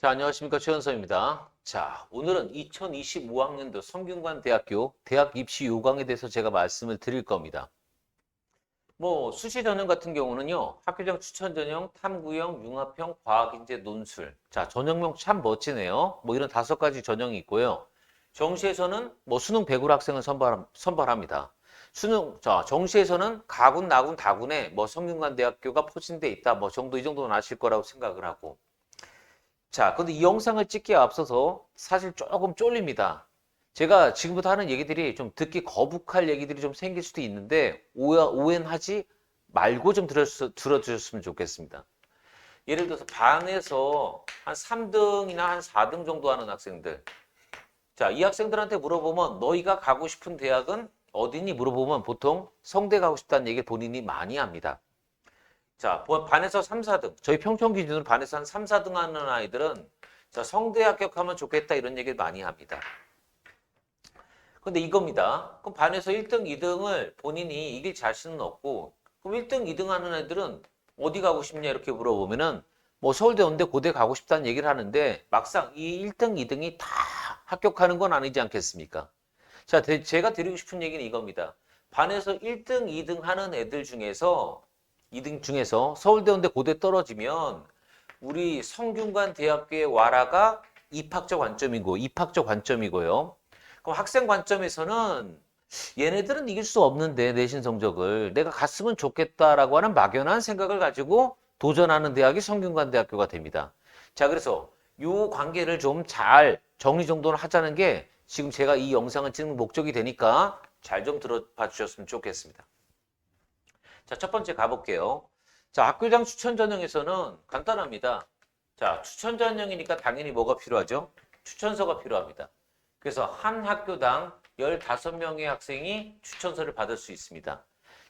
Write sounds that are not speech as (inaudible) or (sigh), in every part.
자, 안녕하십니까. 최현서입니다. 자, 오늘은 2025학년도 성균관 대학교 대학 입시 요강에 대해서 제가 말씀을 드릴 겁니다. 뭐, 수시 전형 같은 경우는요, 학교장 추천 전형, 탐구형, 융합형, 과학인재, 논술. 자, 전형명 참 멋지네요. 뭐 이런 다섯 가지 전형이 있고요. 정시에서는 뭐 수능 100을 학생을 선발, 선발합니다. 수능, 자, 정시에서는 가군, 나군, 다군에 뭐 성균관 대학교가 포진돼 있다. 뭐 정도, 이 정도는 아실 거라고 생각을 하고. 자, 근데 이 영상을 찍기에 앞서서 사실 조금 쫄립니다. 제가 지금부터 하는 얘기들이 좀 듣기 거북할 얘기들이 좀 생길 수도 있는데 오해, 오해는 하지 말고 좀 들어, 들어주셨으면 좋겠습니다. 예를 들어서 반에서 한 3등이나 한 4등 정도 하는 학생들. 자, 이 학생들한테 물어보면 너희가 가고 싶은 대학은 어디니 물어보면 보통 성대 가고 싶다는 얘기를 본인이 많이 합니다. 자, 뭐 반에서 3, 4등. 저희 평촌 기준으로 반에서 한 3, 4등 하는 아이들은 자, 성대 합격하면 좋겠다 이런 얘기를 많이 합니다. 근데 이겁니다. 그럼 반에서 1등, 2등을 본인이 이길 자신은 없고 그럼 1등, 2등 하는 애들은 어디 가고 싶냐 이렇게 물어보면은 뭐 서울대, 연대, 고대 가고 싶다는 얘기를 하는데 막상 이 1등, 2등이 다 합격하는 건 아니지 않겠습니까? 자, 대- 제가 드리고 싶은 얘기는 이겁니다. 반에서 1등, 2등 하는 애들 중에서 2등 중에서 서울대, 연대, 고대 떨어지면 우리 성균관 대학교의 와라가 입학적 관점이고 입학적 관점이고요. 그럼 학생 관점에서는 얘네들은 이길 수 없는데 내신 성적을 내가 갔으면 좋겠다라고 하는 막연한 생각을 가지고 도전하는 대학이 성균관 대학교가 됩니다. 자, 그래서 요 관계를 좀 잘 정리 정돈을 하자는 게 지금 제가 이 영상을 찍는 목적이 되니까 잘 좀 들어봐 주셨으면 좋겠습니다. 자, 첫 번째 가볼게요. 자, 학교장 추천 전형에서는 간단합니다. 자, 추천 전형이니까 당연히 뭐가 필요하죠? 추천서가 필요합니다. 그래서 한 학교당 15명의 학생이 추천서를 받을 수 있습니다.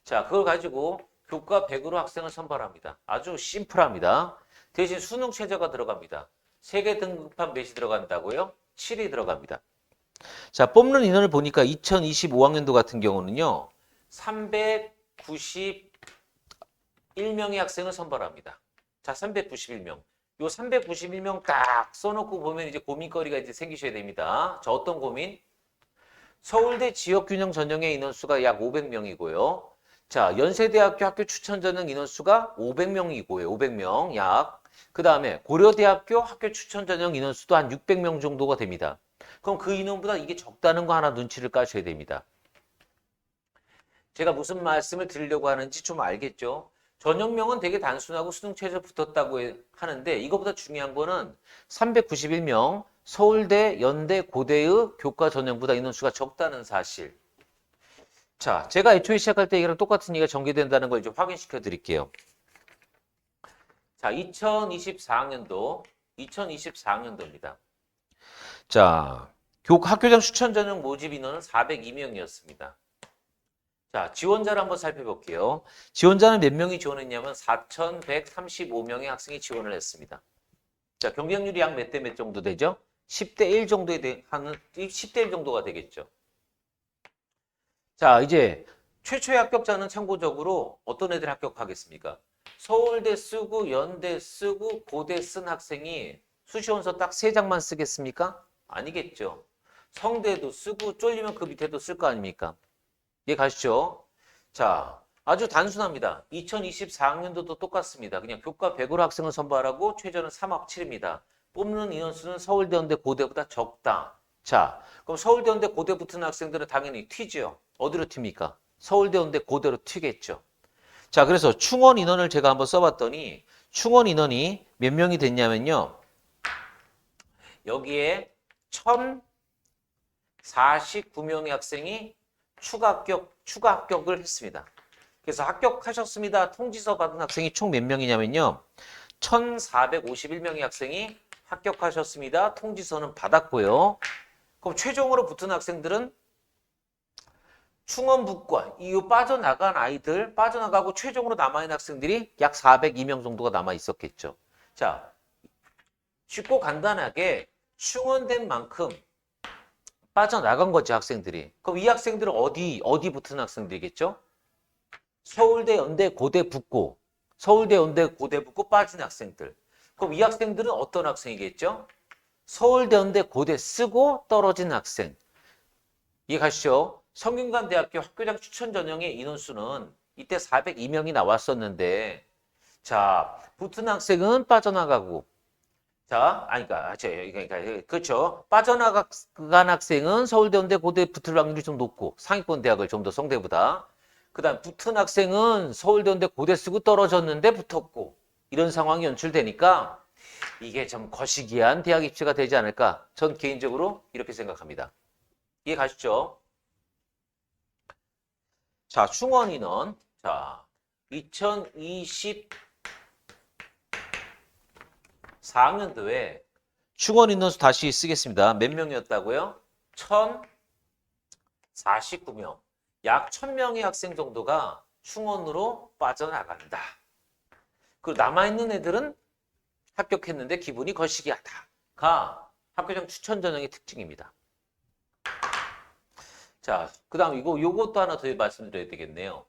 자, 그걸 가지고 교과 100으로 학생을 선발합니다. 아주 심플합니다. 대신 수능 최저가 들어갑니다. 3개 등급한 몇이 들어간다고요? 7이 들어갑니다. 자, 뽑는 인원을 보니까 2025학년도 같은 경우는요. 391명의 학생을 선발합니다. 자, 391명. 요 391명 딱 써놓고 보면 이제 고민거리가 이제 생기셔야 됩니다. 자, 어떤 고민? 서울대 지역균형 전형의 인원수가 약 500명이고요. 자, 연세대학교 학교 추천 전형 인원수가 500명이고요. 500명 약. 그 다음에 고려대학교 학교 추천 전형 인원수도 한 600명 정도가 됩니다. 그럼 그 인원보다 이게 적다는 거 하나 눈치를 까셔야 됩니다. 제가 무슨 말씀을 드리려고 하는지 좀 알겠죠? 전형명은 되게 단순하고 수능 최저 붙었다고 해- 하는데 이거보다 중요한 거는 391명 서울대, 연대, 고대의 교과 전형보다 인원수가 적다는 사실. 자, 제가 애초에 시작할 때 이랑 똑같은 얘기가 전개된다는 걸 이제 확인시켜 드릴게요. 자, 2024학년도, 2024학년도입니다. 자, 교, 학교장 추천 전형 모집 인원은 402명이었습니다. 자, 지원자를 한번 살펴볼게요. 지원자는 몇 명이 지원했냐면 4,135명의 학생이 지원을 했습니다. 자, 경쟁률이 약 몇 대 몇 정도 되죠? 10대 1 정도에 대, 하는 10대 1 정도가 되겠죠. 자, 이제 최초의 합격자는 참고적으로 어떤 애들 합격하겠습니까? 서울대 쓰고 연대 쓰고 고대 쓴 학생이 수시원서 딱 세 장만 쓰겠습니까? 아니겠죠. 성대도 쓰고 쫄리면 그 밑에도 쓸 거 아닙니까? 이해 가시죠? 자, 아주 단순합니다. 2024학년도도 똑같습니다. 그냥 교과 100으로 학생을 선발하고 최저는 3학 7입니다. 뽑는 인원수는 서울대, 연대, 고대보다 적다. 자, 그럼 서울대, 연대, 고대 붙은 학생들은 당연히 튀죠. 어디로 튑니까? 서울대, 연대, 고대로 튀겠죠. 자, 그래서 충원 인원을 제가 한번 써봤더니 충원 인원이 몇 명이 됐냐면요. 여기에 1,049명의 학생이 추가 합격, 추가 합격을 했습니다. 그래서 합격하셨습니다. 통지서 받은 학생이 총 몇 명이냐면요. 1,451명의 학생이 합격하셨습니다. 통지서는 받았고요. 그럼 최종으로 붙은 학생들은 충원부과 이 빠져나간 아이들 빠져나가고 최종으로 남아있는 학생들이 약 402명 정도가 남아 있었겠죠. 자, 쉽고 간단하게 충원된 만큼 빠져나간 거지 학생들이. 그럼 이 학생들은 어디 어디 붙은 학생들이겠죠? 서울대, 연대, 고대 붙고 서울대, 연대, 고대 붙고 빠진 학생들. 그럼 이 학생들은 어떤 학생이겠죠? 서울대 연대 고대 쓰고 떨어진 학생. 이해 가시죠? 성균관대학교 학교장 추천 전형의 인원수는 이때 402명이 나왔었는데 자, 붙은 학생은 빠져나가고 자, 아니, 그러니까, 저, 그러니까, 그렇죠. 빠져나간 학생은 서울대 연대 고대 붙을 확률이 좀 높고 상위권 대학을 좀 더 성대보다. 그 다음 붙은 학생은 서울대 연대 고대 쓰고 떨어졌는데 붙었고 이런 상황이 연출되니까 이게 좀 거시기한 대학 입시가 되지 않을까. 전 개인적으로 이렇게 생각합니다. 이해 가시죠? 자, 충원 인원. 자, 2020 4학년도에 충원 인원수 다시 쓰겠습니다. 몇 명이었다고요? 1,049명. 약 1,000명의 학생 정도가 충원으로 빠져나간다. 그리고 남아있는 애들은 합격했는데 기분이 거시기하다가 학교장 추천 전형의 특징입니다. 자, 그 다음 이거 요것도 하나 더 말씀드려야 되겠네요.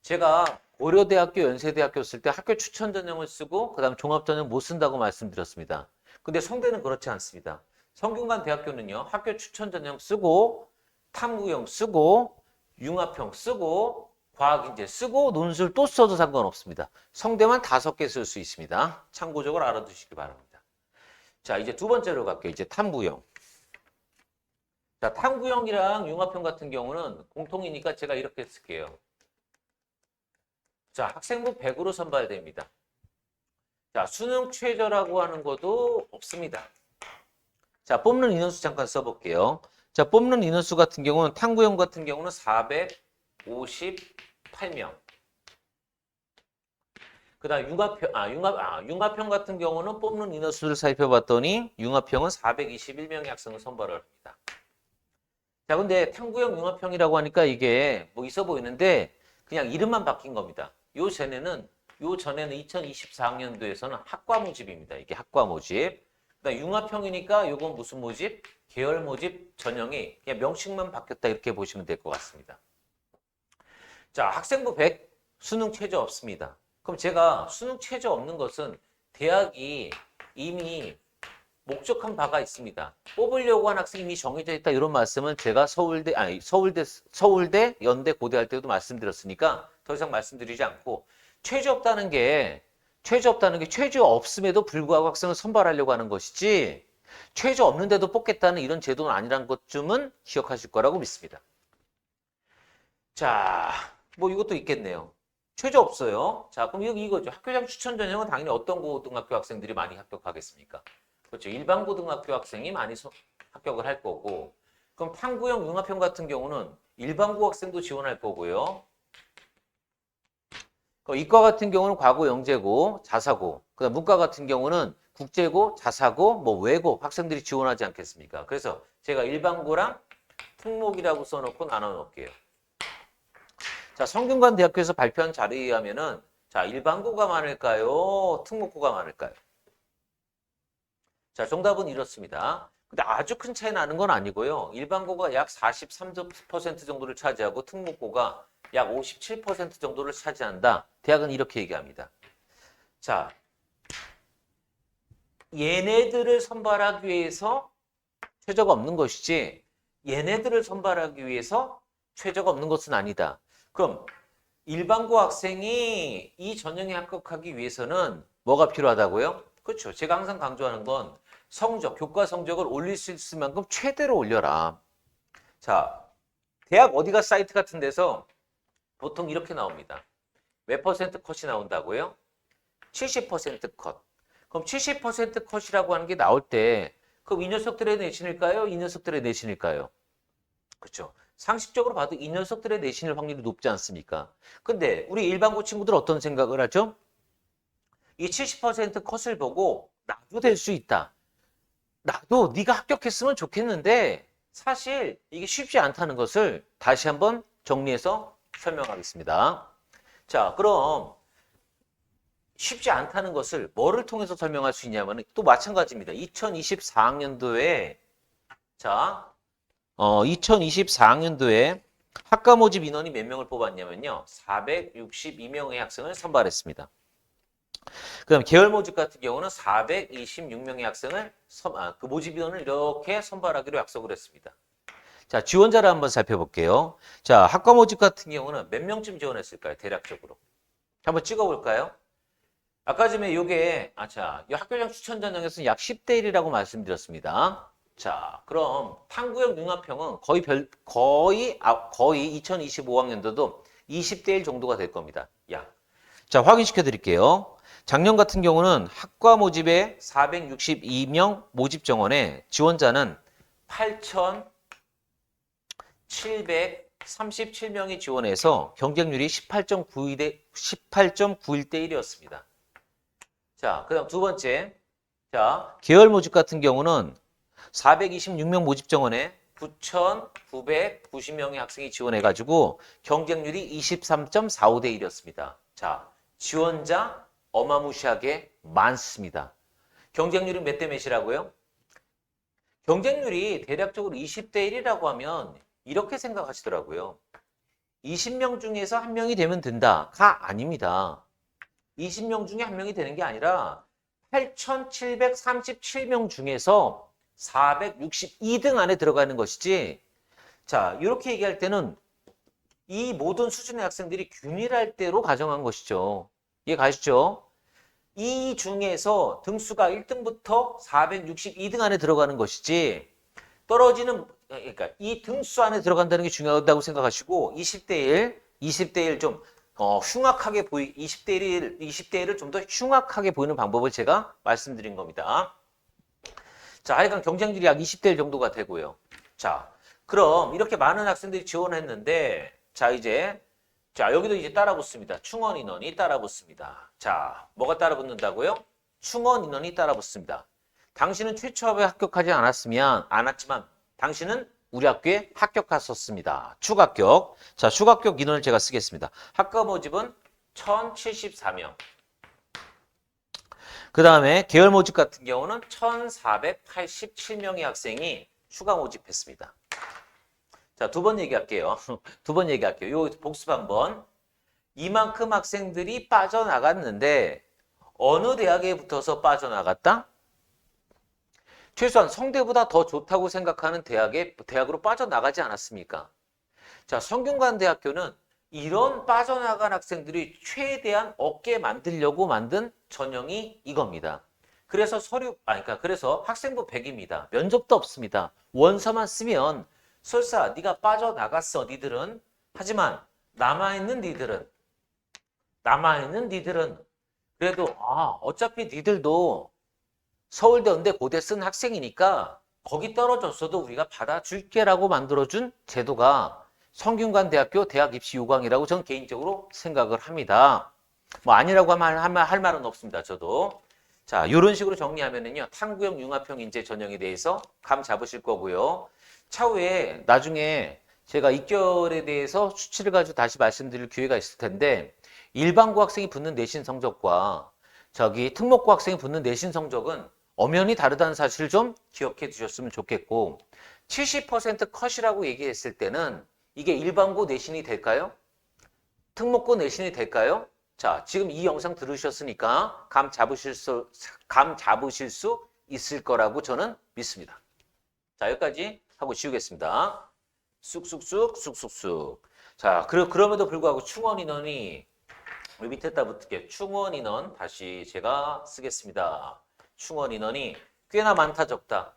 제가 고려대학교, 연세대학교 쓸 때 학교 추천 전형을 쓰고 그다음 종합 전형 못 쓴다고 말씀드렸습니다. 근데 성대는 그렇지 않습니다. 성균관 대학교는요. 학교 추천 전형 쓰고 탐구형 쓰고 융합형 쓰고 과학인재 쓰고 논술 또 써도 상관없습니다. 성대만 다섯 개 쓸 수 있습니다. 참고적으로 알아두시기 바랍니다. 자, 이제 두 번째로 갈게요. 이제 탐구형. 자, 탐구형이랑 융합형 같은 경우는 공통이니까 제가 이렇게 쓸게요. 자, 학생부 100으로 선발됩니다. 자, 수능 최저라고 하는 것도 없습니다. 자, 뽑는 인원수 잠깐 써볼게요. 자, 뽑는 인원수 같은 경우는 탐구형 같은 경우는 458명. 그 다음 융합형, 아, 융합, 아, 융합형 같은 경우는 뽑는 인원수를 살펴봤더니 융합형은 421명의 학생을 선발을 합니다. 자, 근데 탐구형 융합형이라고 하니까 이게 뭐 있어 보이는데 그냥 이름만 바뀐 겁니다. 요 전에는 요 전에는 2024학년도에서는 학과 모집입니다. 이게 학과 모집. 그다음 융합형이니까 요건 무슨 모집? 계열 모집 전형이 그냥 명칭만 바뀌었다 이렇게 보시면 될 것 같습니다. 자, 학생부 100 수능 최저 없습니다. 그럼 제가 수능 최저 없는 것은 대학이 이미 목적한 바가 있습니다. 뽑으려고 한 학생이 이미 정해져 있다 이런 말씀은 제가 서울대 아니 서울대 서울대 연대 고대 할 때도 말씀드렸으니까 더 이상 말씀드리지 않고 최저 없다는 게 최저 없다는 게 최저 없음에도 불구하고 학생을 선발하려고 하는 것이지 최저 없는데도 뽑겠다는 이런 제도는 아니란 것쯤은 기억하실 거라고 믿습니다. 자, 뭐 이것도 있겠네요. 최저 없어요. 자, 그럼 여기 이거죠. 학교장 추천 전형은 당연히 어떤 고등학교 학생들이 많이 합격하겠습니까? 그렇죠. 일반 고등학교 학생이 많이 소- 합격을 할 거고, 그럼 탐구형 융합형 같은 경우는 일반고 학생도 지원할 거고요. 그 이과 같은 경우는 과고 영재고 자사고, 그다음 문과 같은 경우는 국제고 자사고 뭐 외고 학생들이 지원하지 않겠습니까? 그래서 제가 일반고랑 특목이라고 써놓고 나눠 놓을게요. 자, 성균관 대학교에서 발표한 자료에 의하면은 자, 일반고가 많을까요? 특목고가 많을까요? 자, 정답은 이렇습니다. 근데 아주 큰 차이 나는 건 아니고요. 일반고가 약 43% 정도를 차지하고 특목고가 약 57% 정도를 차지한다. 대학은 이렇게 얘기합니다. 자, 얘네들을 선발하기 위해서 최저가 없는 것이지 얘네들을 선발하기 위해서 최저가 없는 것은 아니다. 그럼 일반고 학생이 이 전형에 합격하기 위해서는 뭐가 필요하다고요? 그렇죠. 제가 항상 강조하는 건 성적, 교과 성적을 올릴 수 있을 만큼 최대로 올려라. 자, 대학 어디가 사이트 같은 데서 보통 이렇게 나옵니다. 몇 퍼센트 컷이 나온다고요? 70% 컷. 그럼 70% 컷이라고 하는 게 나올 때 그럼 이 녀석들의 내신일까요? 이 녀석들의 내신일까요? 그렇죠. 상식적으로 봐도 이 녀석들의 내신일 확률이 높지 않습니까? 근데 우리 일반고 친구들 어떤 생각을 하죠? 이 70% 컷을 보고 나도 될 수 있다. 나도 네가 합격했으면 좋겠는데 사실 이게 쉽지 않다는 것을 다시 한번 정리해서 설명하겠습니다. 자, 그럼 쉽지 않다는 것을 뭐를 통해서 설명할 수 있냐면 또 마찬가지입니다. 2024학년도에 자, 어, 2024학년도에 학과 모집 인원이 몇 명을 뽑았냐면요. 462명의 학생을 선발했습니다. 그다음 계열 모집 같은 경우는 426명의 학생을 선, 아, 그 모집 인원을 이렇게 선발하기로 약속을 했습니다. 자, 지원자를 한번 살펴볼게요. 자, 학과 모집 같은 경우는 몇 명쯤 지원했을까요? 대략적으로. 한번 찍어 볼까요? 아까 전에 요게, 아, 자, 이 학교장 추천 전형에서는 약 10대 1이라고 말씀드렸습니다. 자, 그럼 탐구형 융합형은 거의 별, 거의, 아, 거의 2025학년도도 20대 1 정도가 될 겁니다. 약. 자, 확인시켜 드릴게요. 작년 같은 경우는 학과 모집에 462명 모집 정원에 지원자는 8,737명이 지원해서 경쟁률이 18.91 대 18.91 대 1이었습니다. 자, 그다음 두 번째. 자, 계열 모집 같은 경우는 426명 모집 정원에 9,990명의 학생이 지원해가지고 경쟁률이 23.45대 1이었습니다. 자, 지원자 어마무시하게 많습니다. 경쟁률이 몇 대 몇이라고요? 경쟁률이 대략적으로 20대 1이라고 하면 이렇게 생각하시더라고요. 20명 중에서 한 명이 되면 된다가 아닙니다. 20명 중에 한 명이 되는 게 아니라 8,737명 중에서 462등 안에 들어가는 것이지. 자, 이렇게 얘기할 때는 이 모든 수준의 학생들이 균일할 대로 가정한 것이죠. 이해 가시죠? 이 중에서 등수가 1등부터 462등 안에 들어가는 것이지 떨어지는 그러니까 이 등수 안에 들어간다는 게 중요하다고 생각하시고 20대 1, 20대 1좀 어, 흉악하게 보이 20대 1, 20대 1을 좀 더 흉악하게 보이는 방법을 제가 말씀드린 겁니다. 자, 하여간 경쟁률이 약 20대 1 정도가 되고요. 자, 그럼 이렇게 많은 학생들이 지원했는데 자, 이제 자, 여기도 이제 따라 붙습니다. 충원 인원이 따라 붙습니다. 자, 뭐가 따라 붙는다고요? 충원 인원이 따라 붙습니다. 당신은 최초합에 합격하지 않았으면 않았지만 당신은 우리 학교에 합격했었습니다. 추가격. 자, 추가격 인원을 제가 쓰겠습니다. 학과 모집은 1074명. 그 다음에 계열 모집 같은 경우는 1487명의 학생이 추가 모집했습니다. 자, 두 번 얘기할게요. (laughs) 두 번 얘기할게요. 요 복습 한번. 이만큼 학생들이 빠져나갔는데 어느 대학에 붙어서 빠져나갔다? 최소한 성대보다 더 좋다고 생각하는 대학에 대학으로 빠져나가지 않았습니까? 자, 성균관 대학교는 이런 빠져나간 학생들이 최대한 얻게 만들려고 만든 전형이 이겁니다. 그래서 서류, 아, 그러니까 그래서 학생부 100입니다. 면접도 없습니다. 원서만 쓰면 설사 네가 빠져나갔어, 니들은. 하지만 남아있는 니들은 남아있는 니들은 그래도 아, 어차피 니들도 서울대, 연대, 고대 쓴 학생이니까 거기 떨어졌어도 우리가 받아줄게라고 만들어준 제도가 성균관 대학교 대학 입시 요강이라고 저는 개인적으로 생각을 합니다. 뭐 아니라고 하면 할, 할 말은 없습니다. 저도. 자, 이런 식으로 정리하면은요. 탐구형 융합형 인재 전형에 대해서 감 잡으실 거고요. 차후에 나중에 제가 입결에 대해서 수치를 가지고 다시 말씀드릴 기회가 있을 텐데 일반고 학생이 붙는 내신 성적과 저기 특목고 학생이 붙는 내신 성적은 엄연히 다르다는 사실을 좀 기억해 두셨으면 좋겠고 70% 컷이라고 얘기했을 때는 이게 일반고 내신이 될까요? 특목고 내신이 될까요? 자, 지금 이 영상 들으셨으니까 감 잡으실 수, 감 잡으실 수 있을 거라고 저는 믿습니다. 자, 여기까지 하고 지우겠습니다. 쑥쑥쑥, 쑥쑥쑥. 자, 그러, 그럼에도 불구하고 충원 인원이 우리 밑에다 붙을게요. 충원 인원 다시 제가 쓰겠습니다. 충원 인원이 꽤나 많다 적다.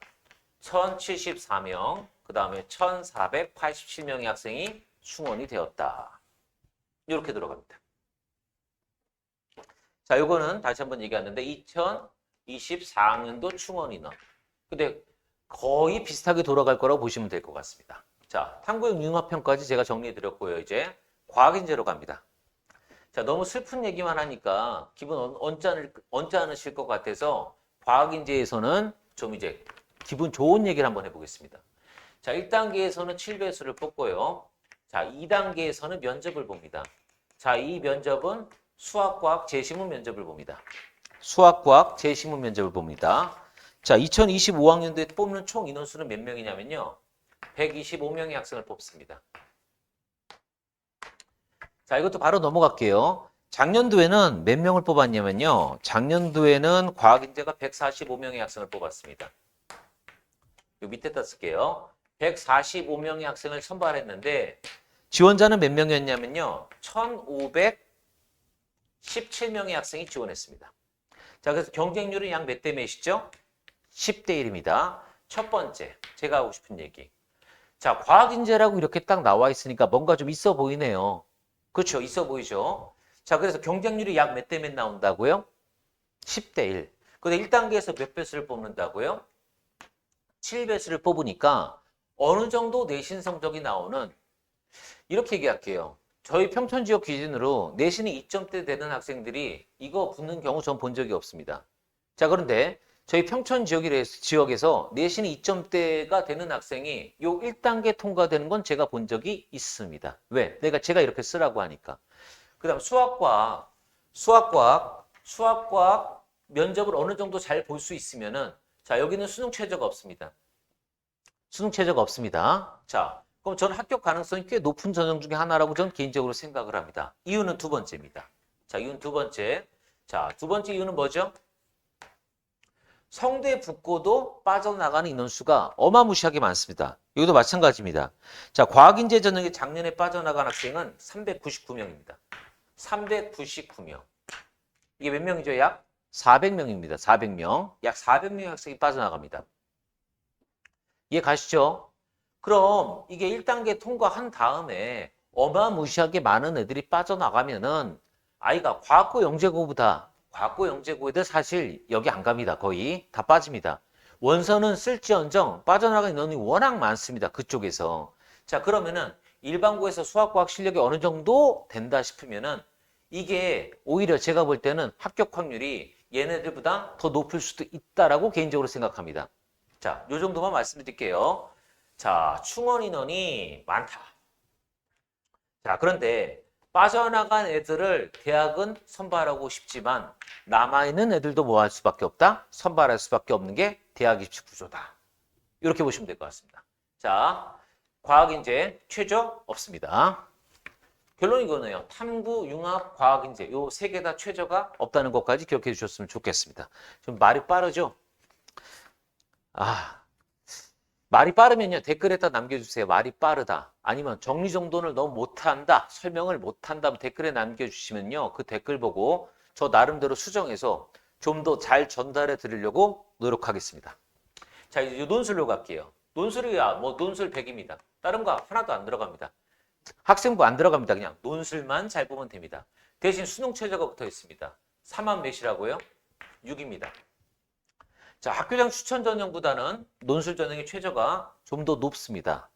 1074명, 그 다음에 1487명의 학생이 충원이 되었다. 이렇게 들어갑니다. 자, 요거는 다시 한번 얘기하는데 2024학년도 충원 인원. 근데 거의 비슷하게 돌아갈 거라고 보시면 될 것 같습니다. 자, 탐구형 융합형까지 제가 정리해 드렸고요. 이제 과학인재로 갑니다. 자, 너무 슬픈 얘기만 하니까 기분 언- 언짢을, 언짢으실 것 같아서 과학인재에서는 좀 이제 기분 좋은 얘기를 한번 해보겠습니다. 자, 1단계에서는 7배수를 뽑고요. 자, 2단계에서는 면접을 봅니다. 자, 이 면접은 수학과학 재시문 면접을 봅니다. 수학과학 재시문 면접을 봅니다. 자, 2025학년도에 뽑는 총 인원수는 몇 명이냐면요. 125명의 학생을 뽑습니다. 자, 이것도 바로 넘어갈게요. 작년도에는 몇 명을 뽑았냐면요. 작년도에는 과학인재가 145명의 학생을 뽑았습니다. 요 밑에다 쓸게요. 145명의 학생을 선발했는데 지원자는 몇 명이었냐면요. 1,517명의 학생이 지원했습니다. 자, 그래서 경쟁률은 약 몇 대 몇이죠? 10대 1입니다. 첫 번째, 제가 하고 싶은 얘기. 자, 과학인재라고 이렇게 딱 나와 있으니까 뭔가 좀 있어 보이네요. 그렇죠. 있어 보이죠. 자, 그래서 경쟁률이 약 몇 대 몇 나온다고요? 10대 1. 근데 1단계에서 몇 배수를 뽑는다고요? 7배수를 뽑으니까 어느 정도 내신 성적이 나오는 이렇게 얘기할게요. 저희 평촌 지역 기준으로 내신이 2점대 되는 학생들이 이거 붙는 경우 전 본 적이 없습니다. 자, 그런데 저희 평촌 지역에서 내신이 2점대가 되는 학생이 요 1단계 통과되는 건 제가 본 적이 있습니다. 왜? 내가 제가 이렇게 쓰라고 하니까. 그 다음 수학과학, 수학과학, 수학과학 면접을 어느 정도 잘 볼 수 있으면은 자, 여기는 수능 최저가 없습니다. 수능 최저가 없습니다. 자, 그럼 저는 합격 가능성이 꽤 높은 전형 중에 하나라고 저는 개인적으로 생각을 합니다. 이유는 두 번째입니다. 자, 이유는 두 번째. 자, 두 번째 이유는 뭐죠? 성대 붙고도 빠져나가는 인원수가 어마무시하게 많습니다. 여기도 마찬가지입니다. 자, 과학인재 전형에 작년에 빠져나간 학생은 399명입니다. 399명. 이게 몇 명이죠? 약 400명입니다. 400명. 약 400명의 학생이 빠져나갑니다. 이해 가시죠? 그럼 이게 1단계 통과한 다음에 어마무시하게 많은 애들이 빠져나가면은 아이가 과학고 영재고보다 과학고 영재고 애들 사실 여기 안 갑니다. 거의 다 빠집니다. 원서는 쓸지언정 빠져나가는 인원이 워낙 많습니다. 그쪽에서. 자, 그러면은 일반고에서 수학과학 실력이 어느 정도 된다 싶으면은 이게 오히려 제가 볼 때는 합격 확률이 얘네들보다 더 높을 수도 있다라고 개인적으로 생각합니다. 자, 요 정도만 말씀드릴게요. 자, 충원 인원이 많다. 자, 그런데 빠져나간 애들을 대학은 선발하고 싶지만 남아있는 애들도 뭐 할 수밖에 없다? 선발할 수밖에 없는 게 대학 입시 구조다. 이렇게 보시면 될 것 같습니다. 자, 과학 인재 최저 없습니다. 결론이 이거네요. 탐구, 융합, 과학 인재 요 세 개 다 최저가 없다는 것까지 기억해 주셨으면 좋겠습니다. 좀 말이 빠르죠? 아, 말이 빠르면요 댓글에다 남겨주세요. 말이 빠르다. 아니면 정리정돈을 너무 못한다. 설명을 못한다면 댓글에 남겨주시면요. 그 댓글 보고 저 나름대로 수정해서 좀 더 잘 전달해 드리려고 노력하겠습니다. 자 이제 요 논술로 갈게요. 논술이야 뭐 논술 100입니다. 다른 거 하나도 안 들어갑니다. 학생부 안 들어갑니다. 그냥 논술만 잘 보면 됩니다. 대신 수능 최저가 붙어 있습니다. 3만 몇이라고요? 6입니다. 자, 학교장 추천 전형보다는 논술 전형의 최저가 좀 더 높습니다.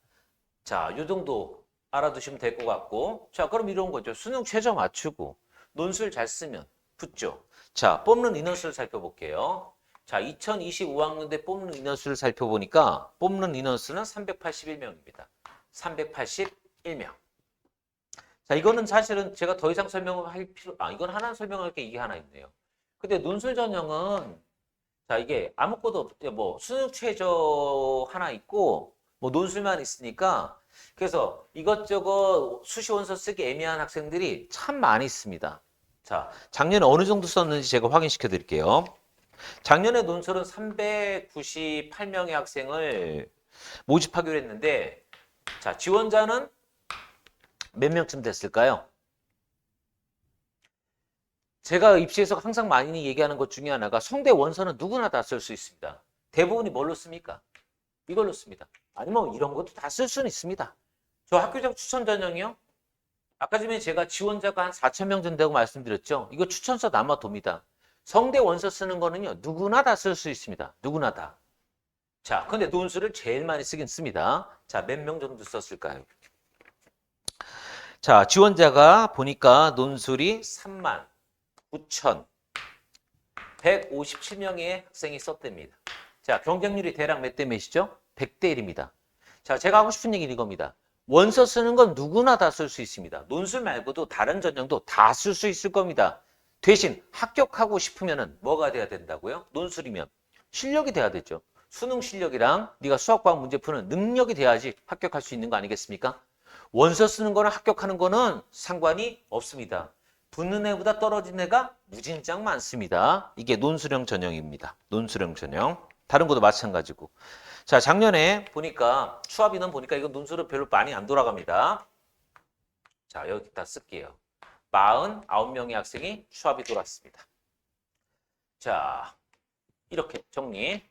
자, 요 정도 알아두시면 될 것 같고. 자, 그럼 이런 거죠. 수능 최저 맞추고 논술 잘 쓰면 붙죠. 자, 뽑는 인원수를 살펴볼게요. 자, 2025학년 때 뽑는 인원수를 살펴보니까 뽑는 인원수는 381명입니다. 381명. 자, 이거는 사실은 제가 더 이상 설명을 할 필요, 아, 이건 하나 설명할 게 이게 하나 있네요. 근데 논술 전형은 자, 이게 아무것도 없, 뭐, 수능 최저 하나 있고, 뭐, 논술만 있으니까, 그래서 이것저것 수시 원서 쓰기 애매한 학생들이 참 많이 있습니다. 자, 작년에 어느 정도 썼는지 제가 확인시켜 드릴게요. 작년에 논술은 398명의 학생을 모집하기로 했는데, 자, 지원자는 몇 명쯤 됐을까요? 제가 입시에서 항상 많이 얘기하는 것 중에 하나가 성대 원서는 누구나 다 쓸 수 있습니다. 대부분이 뭘로 씁니까? 이걸로 씁니다. 아니면 뭐 이런 것도 다 쓸 수는 있습니다. 저 학교장 추천 전형이요. 아까 전에 제가 지원자가 한 4천 명 된다고 말씀드렸죠. 이거 추천서 남아 돕니다. 성대 원서 쓰는 거는요. 누구나 다 쓸 수 있습니다. 누구나 다. 자, 근데 논술을 제일 많이 쓰긴 씁니다. 자, 몇 명 정도 썼을까요? 자, 지원자가 보니까 논술이 3만 9천 157명의 학생이 썼답니다. 자, 경쟁률이 대략 몇 대 몇이죠? 100대 1입니다. 자, 제가 하고 싶은 얘기는 이겁니다. 원서 쓰는 건 누구나 다 쓸 수 있습니다. 논술 말고도 다른 전형도 다 쓸 수 있을 겁니다. 대신 합격하고 싶으면은 뭐가 돼야 된다고요? 논술이면 실력이 돼야 되죠. 수능 실력이랑 네가 수학과학 문제 푸는 능력이 돼야지 합격할 수 있는 거 아니겠습니까? 원서 쓰는 거나 합격하는 거는 상관이 없습니다. 붙는 애보다 떨어진 애가 무진장 많습니다. 이게 논수령 전형입니다. 논수령 전형. 다른 것도 마찬가지고. 자, 작년에 보니까 추합 인원 보니까 이거 논수령 별로 많이 안 돌아갑니다. 자, 여기 다 쓸게요. 49명의 학생이 추합이 돌았습니다. 자, 이렇게 정리.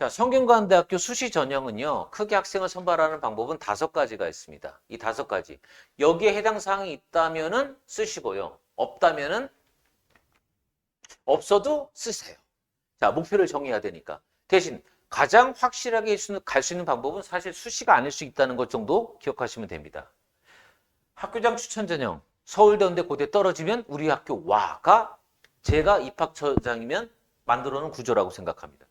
자, 성균관대학교 수시 전형은요, 크게 학생을 선발하는 방법은 다섯 가지가 있습니다. 이 다섯 가지. 여기에 해당 사항이 있다면은 쓰시고요. 없다면은 없어도 쓰세요. 자, 목표를 정해야 되니까. 대신 가장 확실하게 갈 수 있는 방법은 사실 수시가 아닐 수 있다는 것 정도 기억하시면 됩니다. 학교장 추천 전형, 서울대 연대 고대 떨어지면 우리 학교 와가 제가 입학 처장이면 만들어 놓은 구조라고 생각합니다.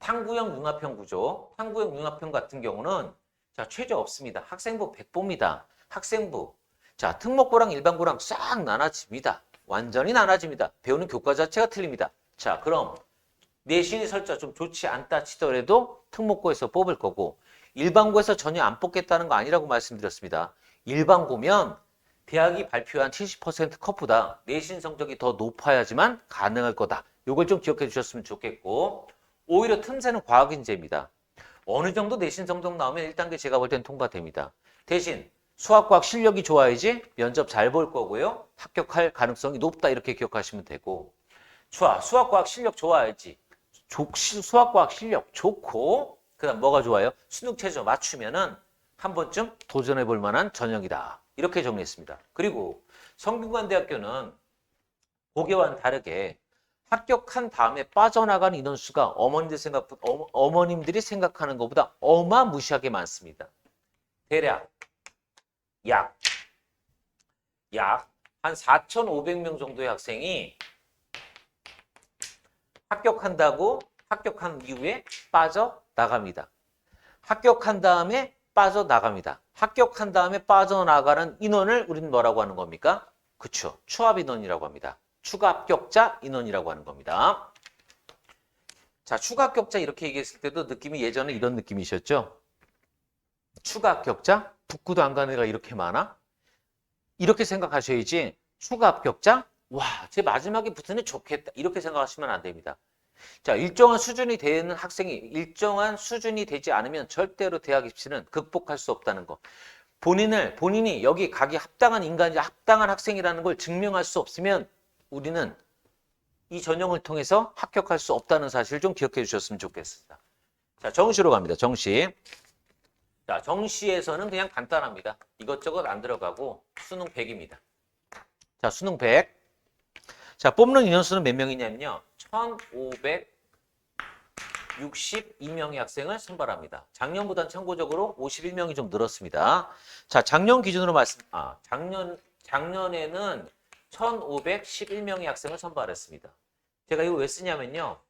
탕구형 융합형 구조, 탕구형 융합형 같은 경우는 자, 최저 없습니다. 학생부 100보입니다. 학생부. 자, 특목고랑 일반고랑 싹 나눠집니다. 완전히 나눠집니다. 배우는 교과 자체가 틀립니다. 자, 그럼 내신이 설자 좀 좋지 않다 치더라도 특목고에서 뽑을 거고 일반고에서 전혀 안 뽑겠다는 거 아니라고 말씀드렸습니다. 일반고면 대학이 발표한 70% 컷보다 내신 성적이 더 높아야지만 가능할 거다. 이걸 좀 기억해 주셨으면 좋겠고 오히려 틈새는 과학 인재입니다. 어느 정도 내신 성적 나오면 1단계 제가 볼 땐 통과됩니다. 대신 수학과학 실력이 좋아야지 면접 잘 볼 거고요. 합격할 가능성이 높다 이렇게 기억하시면 되고 좋아 수학과학 실력 좋아야지 수학과학 실력 좋고 그다음 뭐가 좋아요? 수능 최저 맞추면은 한 번쯤 도전해 볼 만한 전형이다. 이렇게 정리했습니다. 그리고 성균관대학교는 고개와는 다르게 합격한 다음에 빠져나간 인원수가 어머님들 생각, 어, 어머 님들이 생각하는 것보다 어마무시하게 많습니다. 대략 약, 약 한 4,500명 정도의 학생이 합격한다고 합격한 이후에 빠져 나갑니다. 합격한 다음에 빠져 나갑니다. 합격한 다음에 빠져나가는 인원을 우리는 뭐라고 하는 겁니까? 그쵸. 추합 인원이라고 합니다. 추가 합격자 인원이라고 하는 겁니다. 자, 추가 합격자 이렇게 얘기했을 때도 느낌이 예전에 이런 느낌이셨죠? 추가 합격자? 북구도 안 가는 애가 이렇게 많아? 이렇게 생각하셔야지 추가 합격자? 와, 제 마지막에 붙은 애 좋겠다. 이렇게 생각하시면 안 됩니다. 자, 일정한 수준이 되는 학생이 일정한 수준이 되지 않으면 절대로 대학 입시는 극복할 수 없다는 거. 본인을, 본인이 여기 가기 합당한 인간이 합당한 학생이라는 걸 증명할 수 없으면 우리는 이 전형을 통해서 합격할 수 없다는 사실을 좀 기억해 주셨으면 좋겠습니다. 자, 정시로 갑니다. 정시. 자, 정시에서는 그냥 간단합니다. 이것저것 안 들어가고 수능 100입니다. 자, 수능 100. 자, 뽑는 인원수는 몇 명이냐면요. 1,562명의 학생을 선발합니다. 작년보다는 참고적으로 51명이 좀 늘었습니다. 자, 작년 기준으로 말씀, 아, 작년, 작년에는 1,511명의 학생을 선발했습니다. 제가 이거 왜 쓰냐면요.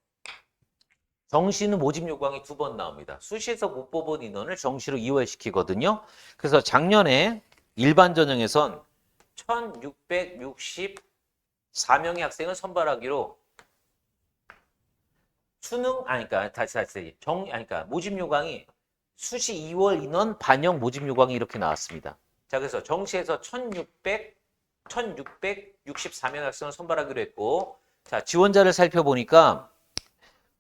정시는 모집 요강이 두 번 나옵니다. 수시에서 못 뽑은 인원을 정시로 이월시키거든요. 그래서 작년에 일반 전형에선 1,664명의 학생을 선발하기로 수능 아니 그러니까 다시 다시 정 아니 그러니까 모집 요강이 수시 2월 인원 반영 모집 요강이 이렇게 나왔습니다. 자 그래서 정시에서 1,600 1,664명 학생을 선발하기로 했고 자 지원자를 살펴보니까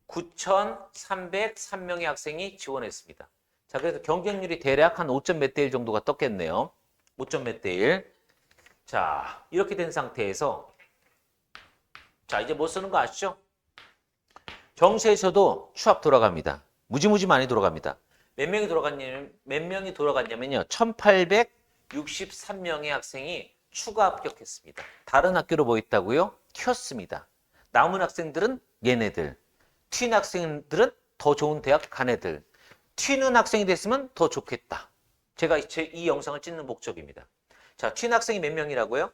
9,303명의 학생이 지원했습니다. 자 그래서 경쟁률이 대략 한 5점 몇 대 1 정도가 떴겠네요. 5점 몇 대 1. 자 이렇게 된 상태에서 자 이제 뭐 쓰는 거 아시죠? 정시에서도 추합 돌아갑니다. 무지무지 많이 돌아갑니다. 몇 명이 돌아갔냐면 몇 명이 돌아갔냐면요. 1,863명의 학생이 추가 합격했습니다. 다른 학교로 뭐 있다고요? 튀었습니다. 남은 학생들은 얘네들. 튄 학생들은 더 좋은 대학 간 애들. 튀는 학생이 됐으면 더 좋겠다. 제가 제 이 영상을 찍는 목적입니다. 자, 튄 학생이 몇 명이라고요?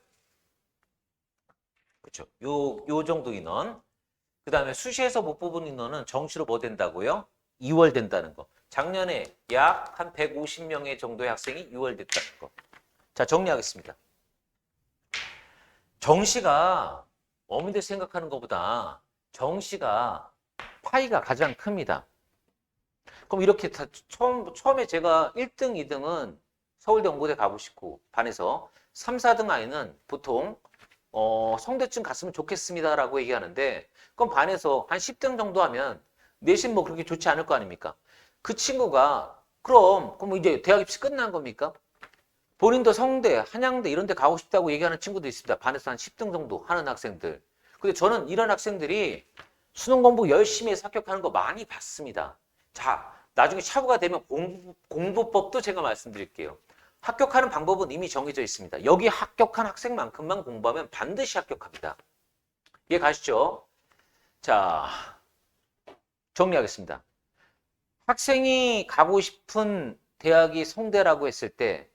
그렇죠. 요, 요 정도 인원. 그 다음에 수시에서 못 뽑은 인원은 정시로 뭐 된다고요? 2월 된다는 거. 작년에 약 한 150명의 정도의 학생이 6월 됐다는 거. 자, 정리하겠습니다. 정시가 어머니들 생각하는 것보다 정시가 파이가 가장 큽니다. 그럼 이렇게 다 처음, 처음에 제가 1등, 2등은 서울대 연고대 가고 싶고 반에서 3, 4등 아이는 보통 어, 성대쯤 갔으면 좋겠습니다라고 얘기하는데 그럼 반에서 한 10등 정도 하면 내신 뭐 그렇게 좋지 않을 거 아닙니까? 그 친구가 그럼 그럼 이제 대학 입시 끝난 겁니까? 본인도 성대, 한양대 이런 데 가고 싶다고 얘기하는 친구도 있습니다. 반에서 한 10등 정도 하는 학생들. 근데 저는 이런 학생들이 수능 공부 열심히 해서 합격하는 거 많이 봤습니다. 자, 나중에 차후가 되면 공부, 공부법도 제가 말씀드릴게요. 합격하는 방법은 이미 정해져 있습니다. 여기 합격한 학생만큼만 공부하면 반드시 합격합니다. 이해 가시죠? 자, 정리하겠습니다. 학생이 가고 싶은 대학이 성대라고 했을 때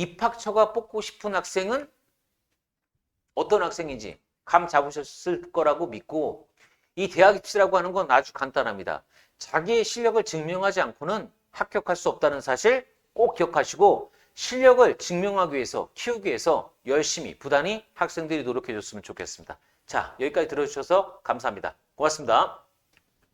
입학처가 뽑고 싶은 학생은 어떤 학생인지 감 잡으셨을 거라고 믿고 이 대학 입시라고 하는 건 아주 간단합니다. 자기의 실력을 증명하지 않고는 합격할 수 없다는 사실 꼭 기억하시고 실력을 증명하기 위해서 키우기 위해서 열심히 부단히 학생들이 노력해 줬으면 좋겠습니다. 자, 여기까지 들어주셔서 감사합니다. 고맙습니다.